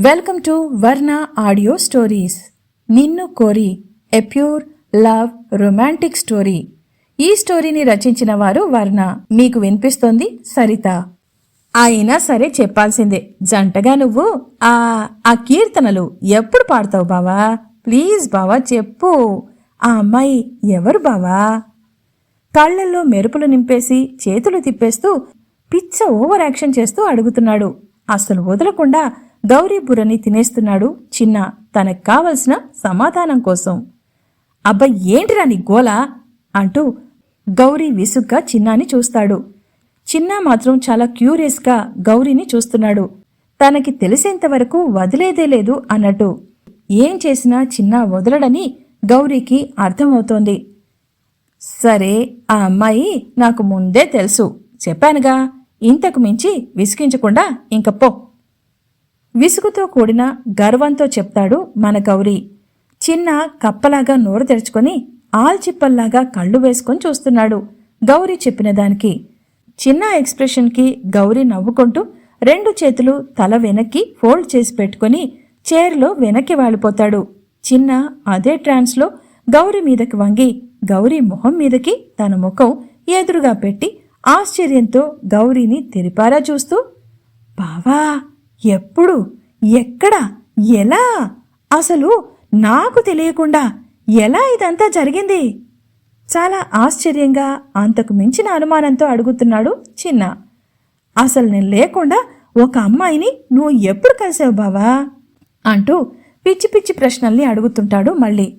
Welcome to Varna audio stories నిన్ను కోరి a pure love romantic story ఈ స్టోరీని రచించిన వారు వర్ణ మీకు వినిపిస్తోంది సరిత. అయినా సరే చెప్పాల్సిందే జంటగా నువ్వు ఆ ఆ కీర్తనలు ఎప్పుడు పాడతావు బావా? ప్లీజ్ బావా చెప్పు. ఆ అమ్మాయి ఎవరు బావా? కళ్ళల్లో మెరుపులు నింపేసి చేతులు తిప్పేస్తూ పిచ్చ ఓవర్ యాక్షన్ చేస్తూ అడుగుతున్నాడు. అసలు వదలకుండా గౌరీ బుర్రని తినేస్తున్నాడు చిన్న తనకు కావలసిన సమాధానం కోసం. అబ్బా ఏంటిరా నీ గోల? అంటూ గౌరీ విసుగ్గా చిన్నాని చూస్తాడు. చిన్న మాత్రం చాలా క్యూరియస్గా గౌరీని చూస్తున్నాడు. తనకి తెలిసేంతవరకు వదిలేదే లేదు అన్నట్టు. ఏం చేసినా చిన్న వదలడని గౌరీకి అర్థమవుతోంది. సరే ఆ అమ్మాయి నాకు ముందే తెలుసు. చెప్పానుగా ఇంతకు మించి విసిగించకుండా ఇంక పో. విసుగుతో కూడిన గర్వంతో చెప్తాడు మన గౌరీ. చిన్న కప్పలాగా నోరు తెరుచుకొని ఆల్చిప్పల్లాగా కళ్ళు వేసుకొని చూస్తున్నాడు గౌరీ చెప్పిన దానికి. చిన్న ఎక్స్ప్రెషన్కి గౌరీ నవ్వుకుంటూ రెండు చేతులు తల వెనక్కి ఫోల్డ్ చేసి పెట్టుకొని చైర్లో వెనక్కి వాలిపోతాడు. చిన్న అదే ట్రాన్స్లో గౌరీ మీదకి వంగి గౌరీ మొహం మీదకి తన ముఖం ఎదురుగా పెట్టి ఆశ్చర్యంతో గౌరీని తెరిపారా చూస్తూ బావా ఎప్పుడు ఎక్కడ ఎలా? అసలు నాకు తెలియకుండా ఎలా ఇదంతా జరిగింది? చాలా ఆశ్చర్యంగా అంతకు మించిన అనుమానంతో అడుగుతున్నాడు చిన్న. అసలు నేను లేకుండా ఒక అమ్మాయిని నువ్వు ఎప్పుడు కలిసావు బావా? అంటూ పిచ్చి పిచ్చి ప్రశ్నల్ని అడుగుతుంటాడు మళ్ళీ.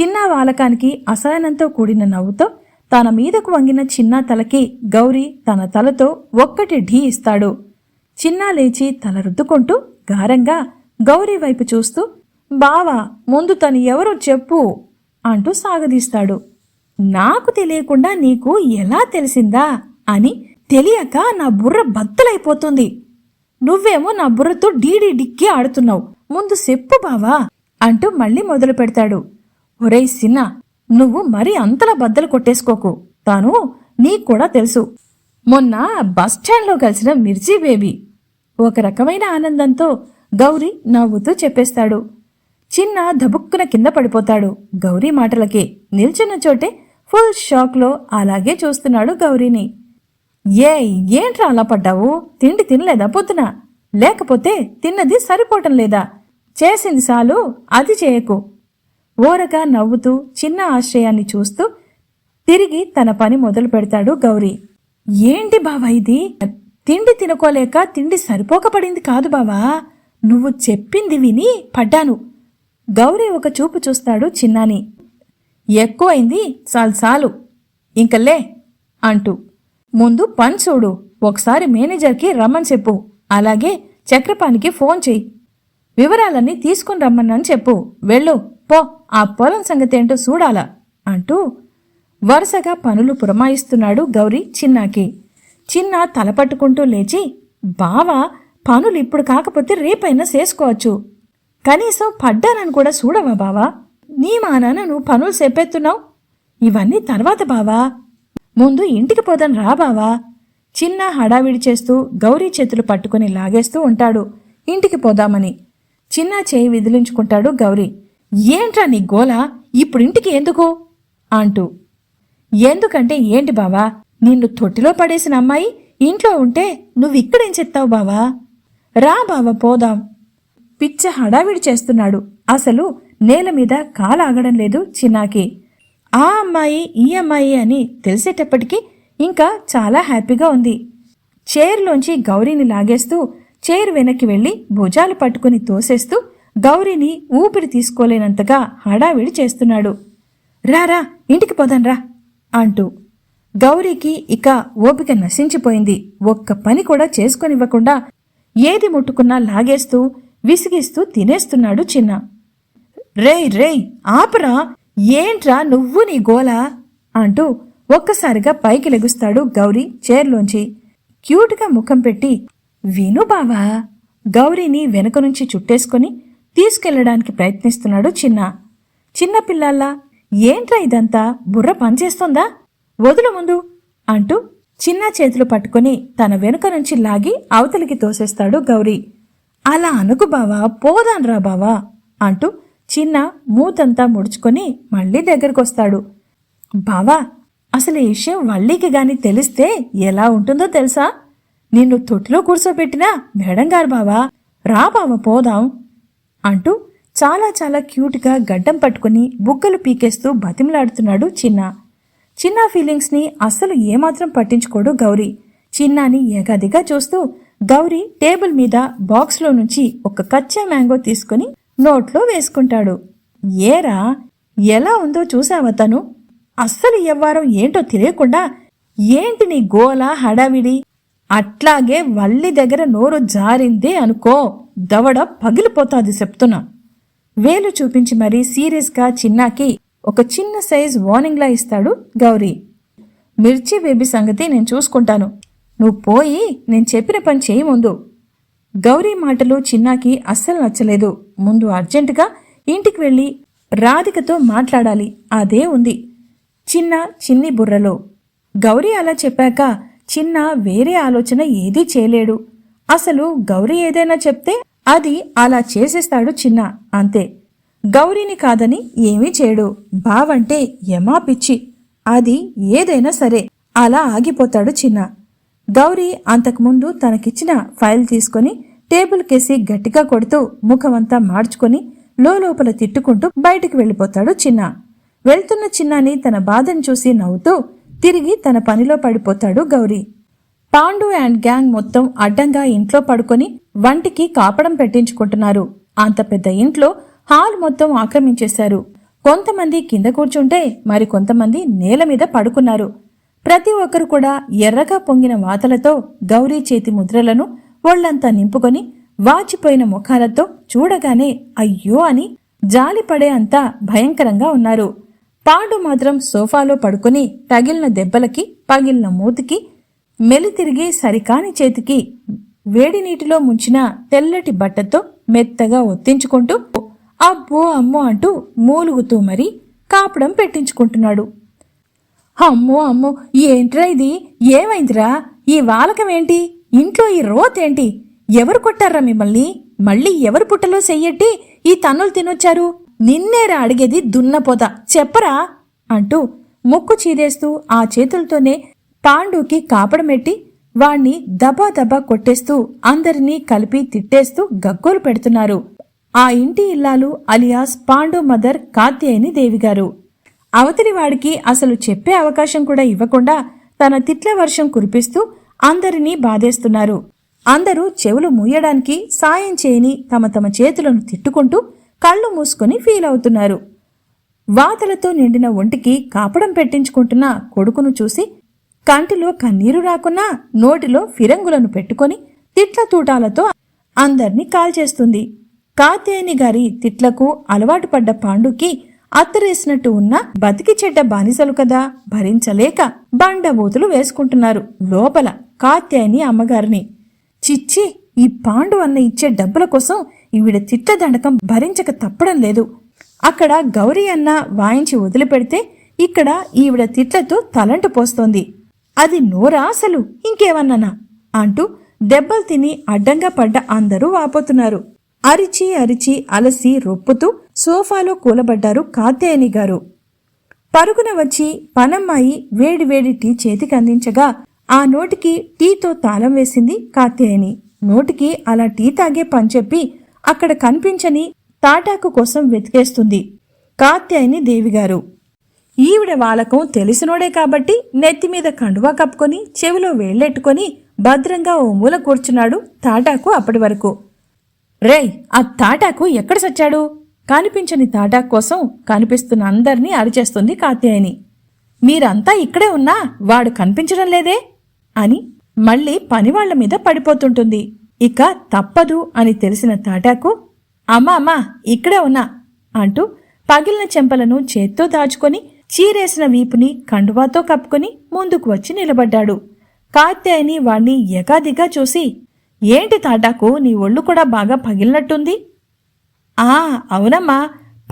చిన్న వాలకానికి అసహనంతో కూడిన నవ్వుతో తన మీదకు వంగిన చిన్న తలకి గౌరీ తన తలతో ఒక్కటి ఢీ ఇస్తాడు. చిన్నా లేచి తల రుద్దుకుంటూ గారంగా గౌరీ వైపు చూస్తూ బావా ముందు తను ఎవరో చెప్పు అంటూ సాగదీస్తాడు. నాకు తెలియకుండా నీకు ఎలా తెలిసిందా? అని తెలియక నా బుర్ర బద్దలైపోతుంది. నువ్వేమో నా బుర్రతో డీడీ డిక్కి ఆడుతున్నావు. ముందు చెప్పు బావా అంటూ మళ్ళీ మొదలు పెడతాడు. ఒరేయ్ సిన్న నువ్వు మరీ అంతలా బద్దలు కొట్టేసుకోకు. తాను నీకు కూడా తెలుసు. మొన్న బస్ స్టాండ్లో కలిసిన మిర్చి బేబీ ఒక రకమైన ఆనందంతో గౌరీ నవ్వుతూ చెప్పేస్తాడు. చిన్న దబుక్కున కింద పడిపోతాడు. గౌరీ మాటలకి నిల్చున్న చోటే ఫుల్ షాక్లో అలాగే చూస్తున్నాడు గౌరీని. ఏ ఏంట్రా అలా పడ్డావు? తిండి తినలేదా పొద్దున? లేకపోతే తిన్నది సరిపోవటం లేదా? చేసింది చాలు అది చేయకు. ఓరగా నవ్వుతూ చిన్న ఆశ్రయాన్ని చూస్తూ తిరిగి తన పని మొదలు పెడతాడు గౌరీ. ఏంటి బావా ఇది? తిండి తినుకోలేక తిండి సరిపోకపడింది కాదు బావా. నువ్వు చెప్పింది విని పడ్డాను. గౌరీ ఒక చూపు చూస్తాడు చిన్నాని. ఎక్కువైంది చాలు చాలు. ఇంకలే అంటూ. ముందు పని చూడు ఒకసారి మేనేజర్కి రమ్మని చెప్పు. అలాగే చక్రపాణికి ఫోన్ చెయ్యి వివరాలన్నీ తీసుకుని రమ్మన్నాను చెప్పు. వెళ్ళు పో ఆ పొలం సంగతేంటో చూడాలా అంటూ వరుసగా పనులు పురమాయిస్తున్నాడు గౌరీ చిన్నాకి. చిన్న తలపట్టుకుంటూ లేచి బావా పనులు ఇప్పుడు కాకపోతే రేపైనా చేసుకోవచ్చు. కనీసం పడ్డానని కూడా చూడవా బావా? నీ మానాన నువ్వు పనులు చెప్పేస్తున్నావు ఇవన్నీ తర్వాత బావా. ముందు ఇంటికి పోదాం రా బావా. చిన్న హడావిడి చేస్తూ గౌరీ చేతులు పట్టుకుని లాగేస్తూ ఉంటాడు. ఇంటికి పోదామని. చిన్న చేయి విదిలించుకుంటాడు గౌరీ. ఏంట్రా నీ గోల? ఇప్పుడు ఇంటికి ఎందుకు? అంటూ. ఎందుకంటే ఏంటి బావా? నిన్ను తొట్టిలో పడేసిన అమ్మాయి ఇంట్లో ఉంటే నువ్విక్కడేం చెత్తావు బావా? రా బావా పోదాం. పిచ్చ హడావిడి చేస్తున్నాడు. అసలు నేల మీద కాలాగడం లేదు చిన్నాకి. ఆ అమ్మాయి ఈ అమ్మాయి అని తెలిసేటప్పటికీ ఇంకా చాలా హ్యాపీగా ఉంది. చైర్లోంచి గౌరీని లాగేస్తూ చైర్ వెనక్కి వెళ్ళి భుజాలు పట్టుకుని తోసేస్తూ గౌరీని ఊపిరి తీసుకోలేనంతగా హడావిడి చేస్తున్నాడు. రారా ఇంటికి పోదాన్రా అంటూ గౌరీకి ఇక ఓపిక నశించిపోయింది. ఒక్క పని కూడా చేసుకొనివ్వకుండా ఏది ముట్టుకున్నా లాగేస్తూ విసిగిస్తూ తినేస్తున్నాడు చిన్న. రేయ్ రేయ్ ఆపరా! ఏంట్రా నువ్వు నీ గోలా? అంటూ ఒక్కసారిగా పైకి లెగుస్తాడు గౌరీ చైర్లోంచి. క్యూట్గా ముఖం పెట్టి విను బావా గౌరీని వెనక నుంచి చుట్టేసుకొని తీసుకెళ్ళడానికి ప్రయత్నిస్తున్నాడు చిన్న. చిన్న పిల్లల్లా ఏంట్రా ఇదంతా? బుర్ర పనిచేస్తోందా? వదులు ముందు అంటూ చిన్న చేతులు పట్టుకుని తన వెనుక నుంచి లాగి అవతలికి తోసేస్తాడు గౌరీ. అలా అనుకు బావా పోదాన్రా బావా అంటూ చిన్న మూతంతా ముడుచుకొని మళ్ళీ దగ్గరకొస్తాడు. బావా అసలు ఈ విషయం వల్లీకి గాని తెలిస్తే ఎలా ఉంటుందో తెలుసా? నిన్ను తొట్టిలో కూర్చోబెట్టినా మేడం గారు బావా రా బావ పోదాం అంటూ చాలా చాలా క్యూట్గా గడ్డం పట్టుకుని బుగ్గలు పీకేస్తూ బతిమలాడుతున్నాడు చిన్న. చిన్న ఫీలింగ్స్ని అస్సలు ఏమాత్రం పట్టించుకోడు గౌరీ. చిన్నాని ఏగాదిగా చూస్తూ గౌరీ టేబుల్ మీద బాక్స్లో నుంచి ఒక కచ్చా మ్యాంగో తీసుకుని నోట్లో వేసుకుంటాడు. ఏరా ఎలా ఉందో చూసావా తను? అస్సలు ఎవ్వారం ఏంటో తెలియకుండా ఏంటి నీ గోల హడావిడి? అట్లాగే వల్లి దగ్గర నోరు జారిందే అనుకో దవడ పగిలిపోతాది చెప్తున్నా. వేలు చూపించి మరీ సీరియస్గా చిన్నాకి ఒక చిన్న సైజ్ వార్నింగ్లా ఇస్తాడు గౌరీ. మిర్చి బేబీ సంగతి నేను చూసుకుంటాను. నువ్వు పోయి నేను చెప్పిన పని చేయి ముందు. గౌరీ మాటలు చిన్నాకి అస్సలు నచ్చలేదు. ముందు అర్జెంటుగా ఇంటికి వెళ్ళి రాధికతో మాట్లాడాలి. అదే ఉంది. చిన్న చిన్ని బుర్రలో. గౌరీ అలా చెప్పాక చిన్న వేరే ఆలోచన ఏదీ చేయలేడు. అసలు గౌరీ ఏదైనా చెప్తే అది అలా చేసేస్తాడు చిన్న అంతే. గౌరీని కాదని ఏమీ చేయడు. బావంటే యమా పిచ్చి. అది ఏదైనా సరే. అలా ఆగిపోతాడు చిన్న. గౌరీ అంతకుముందు తనకిచ్చిన ఫైల్ తీసుకొని టేబుల్ కేసి గట్టిగా కొడుతూ ముఖమంతా మార్చుకొని లోపల తిట్టుకుంటూ బయటికి వెళ్ళిపోతాడు చిన్న. వెళ్తున్న చిన్నాని తన బాధను చూసి నవ్వుతూ తిరిగి తన పనిలో పడిపోతాడు గౌరీ. పాండు అండ్ గ్యాంగ్ మొత్తం అడ్డంగా ఇంట్లో పడుకొని వంటికి కాపడం పెట్టించుకుంటున్నారు. అంత పెద్ద ఇంట్లో హాల్ మొత్తం ఆక్రమించేశారు. కొంతమంది కింద కూర్చుంటే మరి కొంతమంది నేల మీద పడుకున్నారు. ప్రతి ఒక్కరు కూడా ఎర్రగా పొంగిన వాతలతో గౌరీ చేతి ముద్రలను ఒళ్ళంతా నింపుకొని వాచిపోయిన ముఖాలతో చూడగానే అయ్యో అని జాలిపడే అంతా భయంకరంగా ఉన్నారు. పాండు మాత్రం సోఫాలో పడుకుని తగిలిన దెబ్బలకి పగిలిన మూతికి మెలితిరిగి సరికాని చేతికి వేడి నీటిలో ముంచిన తెల్లటి బట్టతో మెత్తగా ఒత్తించుకుంటూ అబ్బో అమ్మో అంటూ మూలుగుతూ మరి కాపడం పెట్టించుకుంటున్నాడు. అమ్మో అమ్మో ఏంట్రా ఇది? ఏమైందిరా? ఈ వాలకమేంటి? ఇంట్లో ఈ రోతేంటి? ఎవరు కొట్టారా మిమ్మల్ని? మళ్ళీ ఎవరు పుట్టలో చెయ్యట్టి ఈ తన్నులు తినొచ్చారు? నిన్నేరా అడిగేది దున్నపోత చెప్పరా? అంటూ ముక్కు చీరేస్తూ ఆ చేతులతోనే పాండుకి కాపడమెట్టి వాణ్ణి దబా దబా కొట్టేస్తూ అందరినీ కలిపి తిట్టేస్తూ గగ్గోలు పెడుతున్నారు. ఆ ఇంటి ఇల్లాలు అలియాస్ పాండు మదర్ కాత్యాయని దేవిగారు. అవతలి వాడికి అసలు చెప్పే అవకాశం కూడా ఇవ్వకుండా తన తిట్ల వర్షం కురిపిస్తూ అందరినీ బాధేస్తున్నారు. అందరూ చెవులు మూయడానికి సాయం చేయని తమ తమ చేతులను తిట్టుకుంటూ కళ్ళు మూసుకొని ఫీల్ అవుతున్నారు. వాతలతో నిండిన ఒంటికి కాపడం పెట్టించుకుంటున్న కొడుకును చూసి కంటిలో కన్నీరు రాకున్నా నోటిలో ఫిరంగులను పెట్టుకొని తిట్ల తూటాలతో అందర్నీ కాల్చేస్తుంది కాతేయని గారి తిట్లకు అలవాటు పడ్డ పాండుకి అత్తరేసినట్టు ఉన్న బతికి చెడ్డ బానిసలు కదా భరించలేక బండబూతులు వేసుకుంటున్నారు లోపల కాత్యాయని అమ్మగారిని. చిచ్చి ఈ పాండు అన్న ఇచ్చే డబ్బుల కోసం ఈవిడ తిట్ల దండకం భరించక తప్పడం లేదు. అక్కడ గౌరీ అన్న వాయించి వదిలిపెడితే ఇక్కడ ఈవిడ తిట్లతో తలంటు పోస్తోంది. అది నోరా అసలు? ఇంకేమన్నానా? అంటూ దెబ్బలు తిని అడ్డంగా పడ్డ అందరూ వాపోతున్నారు. అరిచి అరిచి అలసి రొప్పుతూ సోఫాలో కూలబడ్డారు కాత్యాయని గారు. పరుగున వచ్చి పనమ్మాయి వేడి వేడి టీ చేతికి అందించగా ఆ నోటికి టీతో తాళం వేసింది కాత్యాయని నోటికి అలా టీ తాగే పని చెప్పి అక్కడ కనిపించని తాటాకు కోసం వెతికేస్తుంది కాత్యాయని దేవిగారు. ఈవిడ వాలకం తెలిసినోడే కాబట్టి నెత్తి మీద కండువా కప్పుకొని చెవిలో వేళ్ళెట్టుకొని భద్రంగా ఓ మూల కూర్చున్నాడు తాటాకు అప్పటి వరకు. రేయ్ ఆ తాటాకు ఎక్కడ సచ్చాడు? కనిపించని తాటాకు కోసం కనిపిస్తున్న అందరినీ అరిచేస్తుంది కాత్యాయని. మీరంతా ఇక్కడే ఉన్నా వాడు కనిపించడం లేదే? అని మళ్ళీ పనివాళ్ళ మీద పడిపోతుంటుంది. ఇక తప్పదు అని తెలిసిన తాటాకు అమ్మా అమ్మా ఇక్కడే ఉన్నా అంటూ పగిలిన చెంపలను చేత్తో దాచుకొని చీరేసిన వీపుని కండువాతో కప్పుకొని ముందుకు వచ్చి నిలబడ్డాడు. కాత్యాయని వాణ్ణి ఎగాదిగా చూసి ఏంటి తాటాకు నీ ఒళ్ళు కూడా బాగా పగిలినట్టుంది? ఆ అవునమ్మా.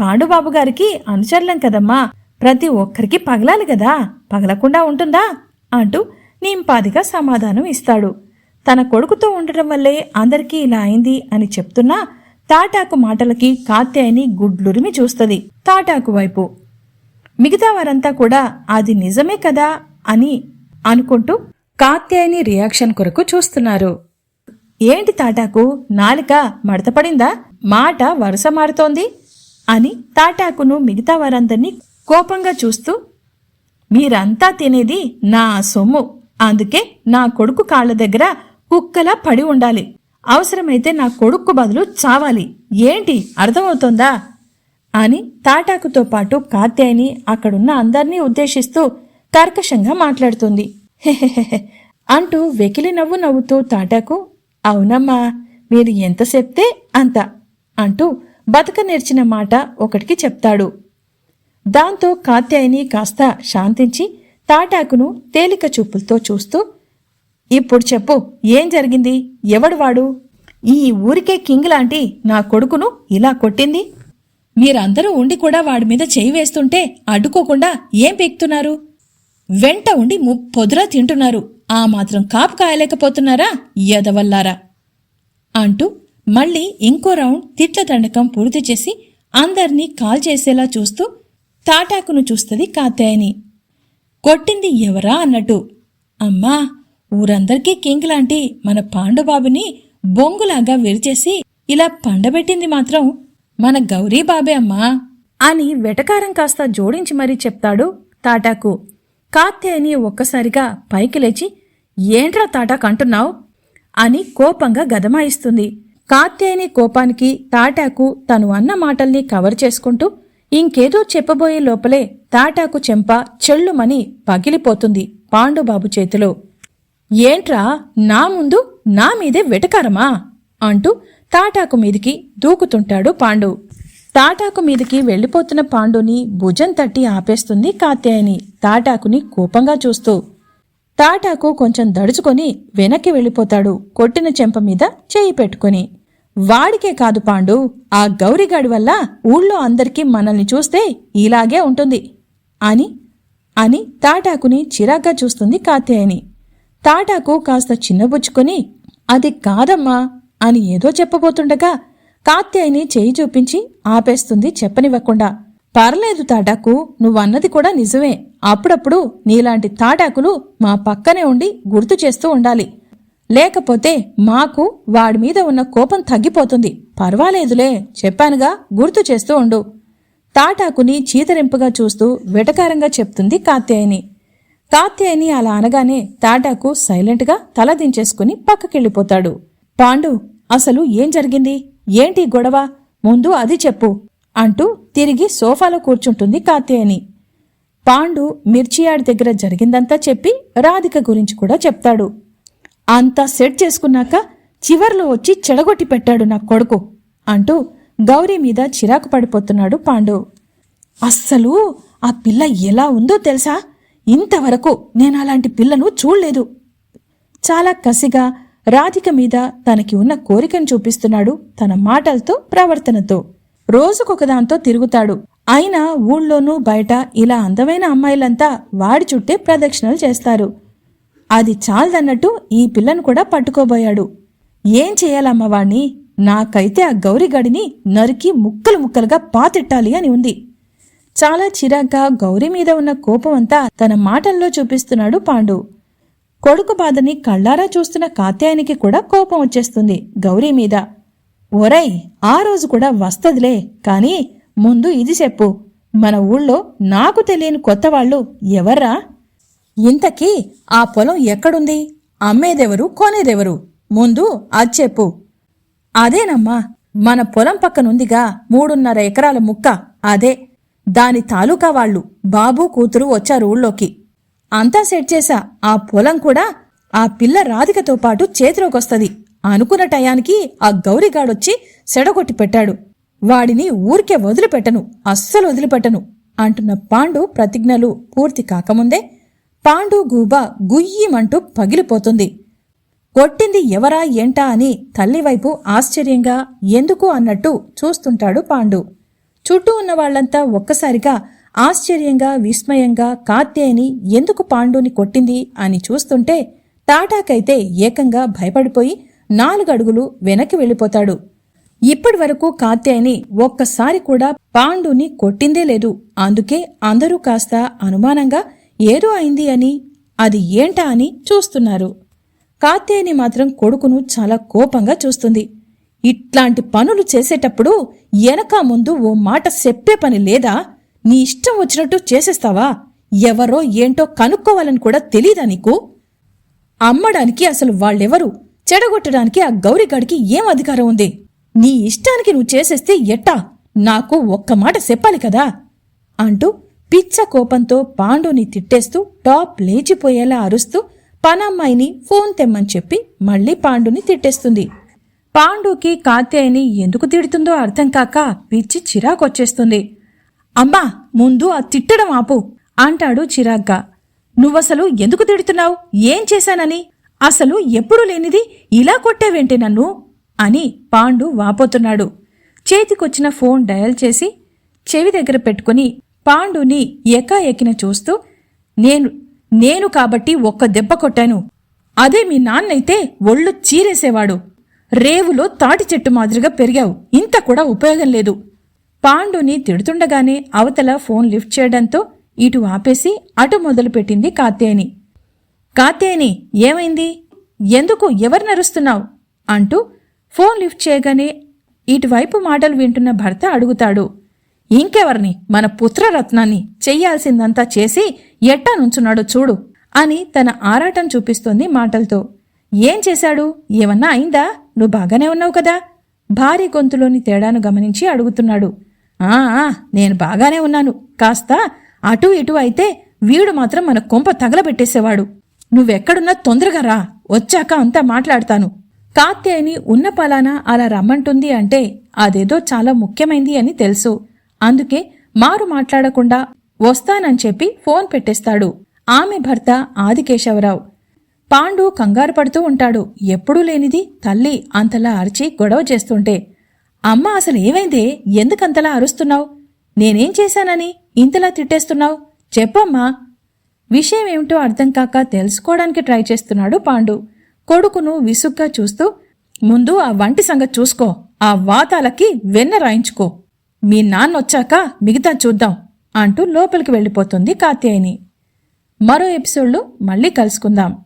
పాండుబాబు గారికి అనుచరులం కదమ్మా. ప్రతి ఒక్కరికి పగలాలి కదా పగలకుండా ఉంటుందా? అంటూ నింపాదిగా సమాధానం ఇస్తాడు. తన కొడుకుతో ఉండటం వల్లే అందరికీ ఇలా అయింది అని చెప్తున్నా తాటాకు మాటలకి కాత్యాయని గుడ్లురిమి చూస్తుంది. తాటాకు వైపు మిగతా వారంతా కూడా అది నిజమే కదా అని అనుకుంటూ కాత్యాయని రియాక్షన్ కొరకు చూస్తున్నారు. ఏంటి తాటాకు నాలిక మడతపడిందా? మాట వరుస మారుతోంది అని తాటాకును మిగతా వారందరినీ కోపంగా చూస్తూ మీరంతా తినేది నా సొమ్ము అందుకే నా కొడుకు కాళ్ళ దగ్గర కుక్కలా పడి ఉండాలి. అవసరమైతే నా కొడుకు బదులు చావాలి. ఏంటి? అర్థమవుతోందా? అని తాటాకుతో పాటు కాత్యాయని అక్కడున్న అందర్నీ ఉద్దేశిస్తూ కర్కశంగా మాట్లాడుతుంది. అంటూ వెకిలి నవ్వు నవ్వుతూ తాటాకు అవునమ్మా మీరు ఎంత చెప్తే అంత అంటూ బతక నేర్చిన మాట ఒకటికి చెప్తాడు. దాంతో కాత్యాయని కాస్త శాంతించి తాటాకును తేలిక చూపులతో చూస్తూ ఇప్పుడు చెప్పు ఏం జరిగింది? ఎవడు వాడు? ఈ ఊరికే కింగ్ లాంటి నా కొడుకును ఇలా కొట్టింది? మీరందరూ ఉండి కూడా వాడి మీద చేయి వేస్తుంటే అడ్డుకోకుండా ఏం పీక్తున్నారు? వెంట ఉండి ముప్పొదురా తింటున్నారు. ఆ మాత్రం కాపు కాయలేకపోతున్నారా? ఎదవల్లారా? అంటూ మళ్ళీ ఇంకో రౌండ్ తిట్ల దండకం పూర్తి చేసి అందర్నీ కాల్ చేసేలా చూస్తూ తాటాకును చూస్తుంది కాత్యాయని. కొట్టింది ఎవరా అన్నట్టు. అమ్మా ఊరందరికీ కింగ్ లాంటి మన పాండుబాబుని బొంగులాగా విరిచేసి ఇలా పండబెట్టింది మాత్రం మన గౌరీ బాబే అమ్మా. అని వెటకారం కాస్త జోడించి మరీ చెప్తాడు తాటాకు. కాత్యాయని ఒక్కసారిగా పైకి లేచి ఏంట్రా తాటాకు అంటున్నావు అని కోపంగా గదమాయిస్తుంది. కాత్యాయని కోపానికి తాటాకు తను అన్న మాటల్ని కవర్ చేసుకుంటూ ఇంకేదో చెప్పబోయే లోపలే తాటాకు చెంప చెళ్ళుమని పగిలిపోతుంది పాండుబాబు చేతిలో. ఏంట్రా నా ముందు నా మీదే వెటకారమా? అంటూ తాటాకు మీదికి దూకుతుంటాడు పాండు. తాటాకు మీదికి వెళ్ళిపోతున్న పాండుని భుజం తట్టి ఆపేస్తుంది కాత్యాయని తాటాకుని కోపంగా చూస్తూ. తాటాకు కొంచెం దడుచుకొని వెనక్కి వెళ్ళిపోతాడు కొట్టిన చెంప మీద చేయి పెట్టుకొని. వాడికే కాదు పాండు ఆ గౌరిగాడి వల్ల ఊళ్ళో అందరికీ మనల్ని చూస్తే ఇలాగే ఉంటుంది అని అని తాటాకుని చిరాగ్గా చూస్తుంది కాత్యాయని. తాటాకు కాస్త చిన్నబుచ్చుకొని అది కాదమ్మా అని ఏదో చెప్పబోతుండగా కాత్యాయిని చేయి చూపించి ఆపేస్తుంది చెప్పనివ్వకుండా. పర్లేదు తాటాకు నువ్వన్నది కూడా నిజమే. అప్పుడప్పుడు నీలాంటి తాటాకులు మా పక్కనే ఉండి గుర్తు చేస్తూ ఉండాలి. లేకపోతే మాకు వాడి మీద ఉన్న కోపం తగ్గిపోతుంది. పర్వాలేదులే చెప్పానుగా గుర్తు చేస్తూ ఉండు. తాటాకుని చీతరింపుగా చూస్తూ వెటకారంగా చెప్తుంది కాత్యాయని. కాత్యాయని అలా అనగానే తాటాకు సైలెంట్గా తలదించేసుకుని పక్కకెళ్ళిపోతాడు. పాండు అసలు ఏం జరిగింది? ఏంటి గొడవ? ముందు అది చెప్పు అంటూ తిరిగి సోఫాలో కూర్చుంటుంది కాత్యాయని. పాండు మిర్చియాడి దగ్గర జరిగిందంతా చెప్పి రాధిక గురించి కూడా చెప్తాడు. అంతా సెట్ చేసుకున్నాక చివర్లో వచ్చి చెడగొట్టి పెట్టాడు నా కొడుకు అంటూ గౌరీ మీద చిరాకు పడిపోతున్నాడు పాండు. అస్సలు ఆ పిల్ల ఎలా ఉందో తెలుసా? ఇంతవరకు నేను అలాంటి పిల్లను చూడలేదు. చాలా కసిగా రాధిక మీద తనకి ఉన్న కోరికను చూపిస్తున్నాడు తన మాటలతో ప్రవర్తనతో. రోజుకొకదాంతో తిరుగుతాడు. అయినా ఊళ్ళోనూ బయట ఇలా అందమైన అమ్మాయిలంతా వాడి చుట్టే ప్రదక్షిణలు చేస్తారు. అది చాలదన్నట్టు ఈ పిల్లను కూడా పట్టుకోబోయాడు. ఏం చేయాలమ్మ వాణ్ణి? నాకైతే ఆ గౌరిగడిని నరికి ముక్కలు ముక్కలుగా పాతిట్టాలి అని ఉంది. చాలా చిరాగ్గా గౌరీ మీద ఉన్న కోపం అంతా తన మాటల్లో చూపిస్తున్నాడు పాండు. కొడుకు బాధని కళ్ళారా చూస్తున్న కాత్యాయనికి కూడా కోపం వచ్చేస్తుంది గౌరీ మీద. ఒరై ఆ రోజు కూడా వస్తదిలే కానీ ముందు ఇది చెప్పు. మన ఊళ్ళో నాకు తెలియని కొత్త వాళ్ళు ఎవర్రా? ఇంతకీ ఆ పొలం ఎక్కడుంది? అమ్మేదెవరు కొనేదెవరు? ముందు అది చెప్పు. అదేనమ్మా మన పొలం పక్కనుందిగా మూడున్నర ఎకరాల ముక్క. అదే దాని తాలూకా వాళ్ళు బాబు కూతురు వచ్చారు ఊళ్ళోకి. అంతా సెట్ చేశా. ఆ పొలం కూడా ఆ పిల్ల రాధికతో పాటు చేతిలోకొస్తది. అనుకున్న టయానికి ఆ గౌరిగాడొచ్చి సెడగొట్టి పెట్టాడు. వాడిని ఊరికే వదిలిపెట్టను అస్సలు వదిలిపెట్టను అంటున్న పాండు ప్రతిజ్ఞలు పూర్తి కాకముందే పాండు గూబ గుయ్యమంటూ పగిలిపోతుంది. కొట్టింది ఎవరా ఏంటా అని తల్లివైపు ఆశ్చర్యంగా ఎందుకు అన్నట్టు చూస్తుంటాడు పాండు. చుట్టూ ఉన్న వాళ్ళంతా ఒక్కసారిగా ఆశ్చర్యంగా విస్మయంగా కాత్యాయని ఎందుకు పాండుని కొట్టింది అని చూస్తుంటే తాటాకైతే ఏకంగా భయపడిపోయి నాలుగు అడుగులు వెనక్కి వెళ్ళిపోతాడు. ఇప్పటి వరకు కాత్యాయని ఒక్కసారి కూడా పాండుని కొట్టిందే లేదు. అందుకే అందరూ కాస్త అనుమానంగా ఏదో అయింది అని అది ఏంటా అని చూస్తున్నారు. కాత్యాయని మాత్రం కొడుకును చాలా కోపంగా చూస్తుంది. ఇట్లాంటి పనులు చేసేటప్పుడు వెనక ముందు ఓ మాట చెప్పే పని లేదా? నీ ఇష్టం వచ్చినట్టు చేసేస్తావా? ఎవరో ఏంటో కనుక్కోవాలని కూడా తెలీదా నీకు? అమ్మడానికి అసలు వాళ్ళెవరు? చెడగొట్టడానికి ఆ గౌరిగాడికి ఏం అధికారం ఉంది? నీ ఇష్టానికి నువ్వు చేసేస్తే ఎట్టా? నాకు ఒక్క మాట చెప్పాలి కదా? అంటూ పిచ్చ కోపంతో పాండుని తిట్టేస్తూ టాప్ లేచిపోయేలా అరుస్తూ పనమ్మాయిని ఫోన్ తెమ్మని చెప్పి మళ్ళీ పాండుని తిట్టేస్తుంది. పాండుకి కాత్యాయిని ఎందుకు తిడుతుందో అర్థం కాక పిచ్చి చిరాకొచ్చేస్తుంది. అమ్మా ముందు ఆ తిట్టడం ఆపు అంటాడు చిరాగ్గా. నువ్వసలు ఎందుకు తిడుతున్నావు? ఏం చేశానని? అసలు ఎప్పుడూ లేనిది ఇలా కొట్టేవేంటి నన్ను? అని పాండు వాపోతున్నాడు. చేతికొచ్చిన ఫోన్ డయల్ చేసి చెవి దగ్గర పెట్టుకుని పాండుని ఎకాఎకిన చూస్తూ నేను నేను కాబట్టి ఒక్క దెబ్బ కొట్టాను. అదే మీ నాన్నైతే ఒళ్ళు చీరేసేవాడు. రేవులో తాటి చెట్టు మాదిరిగా పెరిగావు. ఇంత కూడా ఉపయోగం లేదు. పాండుని తిడుతుండగానే అవతల ఫోన్ లిఫ్ట్ చేయడంతో ఇటు ఆపేసి అటు మొదలుపెట్టింది కాత్యాయని. కాత్యాయని ఏమైంది? ఎందుకు ఎవరు నరుస్తున్నావు అంటూ ఫోన్ లిఫ్ట్ చేయగానే ఇటువైపు మాటలు వింటున్న భర్త అడుగుతాడు. ఇంకెవరిని? మన పుత్రరత్నాన్ని చెయ్యాల్సిందంతా చేసి ఎట్టా నుంచున్నాడో చూడు అని తన ఆరాటం చూపిస్తోంది మాటలతో. ఏం చేశాడు? ఏమన్నా అయిందా? నువ్వు బాగానే ఉన్నావు కదా? భారీ గొంతులోని తేడాను గమనించి అడుగుతున్నాడు. నేను బాగానే ఉన్నాను. కాస్త అటు ఇటు అయితే వీడు మాత్రం మన కొంప తగలబెట్టేసేవాడు. నువ్వెక్కడున్నా తొందరగా రా. వచ్చాక అంతా మాట్లాడతాను. కాత్యాయని ఉన్న పలానా అలా రమ్మంటుంది అంటే అదేదో చాలా ముఖ్యమైంది అని తెలుసు. అందుకే మారు మాట్లాడకుండా వస్తానని చెప్పి ఫోన్ పెట్టేస్తాడు. ఆమె భర్త ఆదికేశవరావు. పాండు కంగారు పడుతూ ఉంటాడు. ఎప్పుడూ లేనిది తల్లి అంతలా అరిచి గొడవ చేస్తుంటే అమ్మ అసలు ఏమైందే? ఎందుకంతలా అరుస్తున్నావు? నేనేం చేశానని ఇంతలా తిట్టేస్తున్నావు? చెప్పమ్మా. విషయం ఏమిటో అర్థం కాక తెలుసుకోవడానికి ట్రై చేస్తున్నాడు పాండు. కొడుకును విసుగ్గా చూస్తూ ముందు ఆ వంటి సంగతి చూసుకో. ఆ వాతాలకి వెన్న రాయించుకో. మీ నాన్నొచ్చాక మిగతా చూద్దాం అంటూ లోపలికి వెళ్ళిపోతుంది కాత్యాయని. మరో ఎపిసోడ్లో మళ్ళీ కలుసుకుందాం.